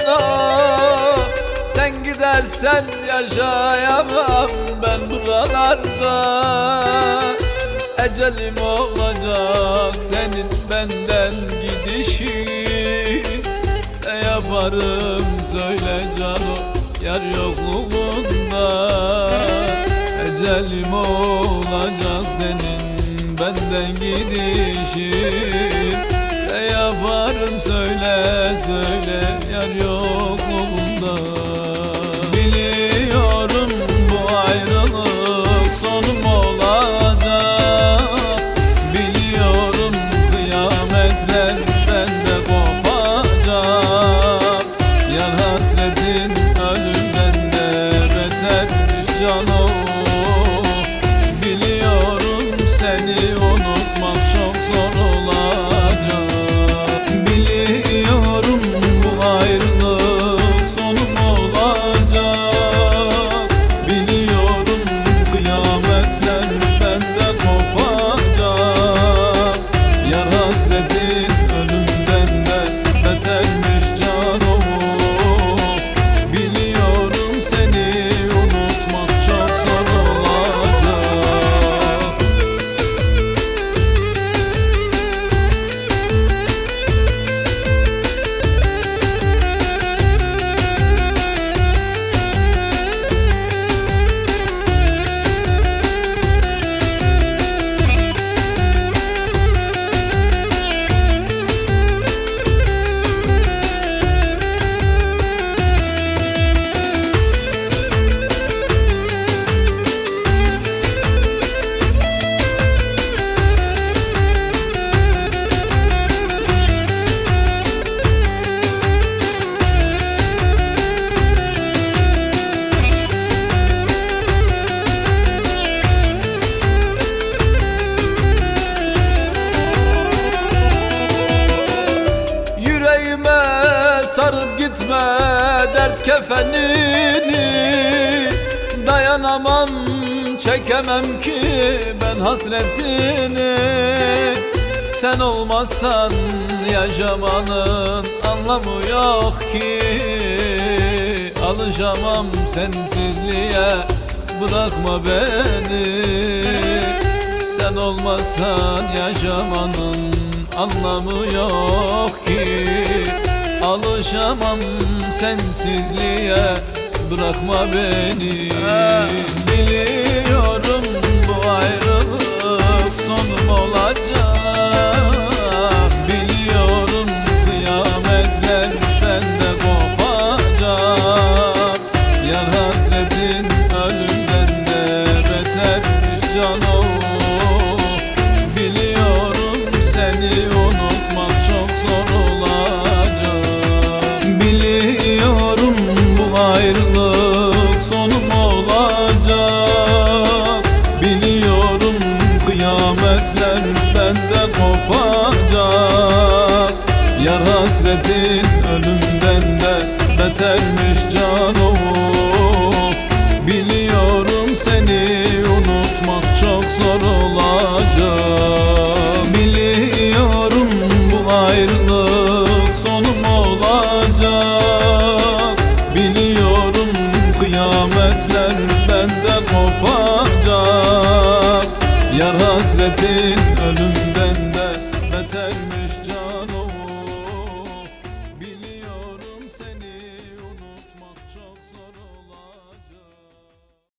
canım Sen gidersen yaşayamam ben buralarda. Ecelim olacak senin benden gidişin. Ne yaparım söyle canım yar yokluğunda. Ecelim olacak senin benden gidişin yaparım söyle söyle yar yokluğunda Biliyorum bu ayrılık sonum olacak. Biliyorum kıyametler bende kopacak. Yar hasretin gitme dert kefenini. Dayanamam çekemem ki ben hasretini. Sen olmazsan yaşamanın anlamı yok ki. Alışamam sensizliğe bırakma beni. Sen olmazsan yaşamanın anlamı yok ki Alışamam sensizliğe. Bırakma beni hasretin ölümden de betermiş canım Biliyorum seni unutmak çok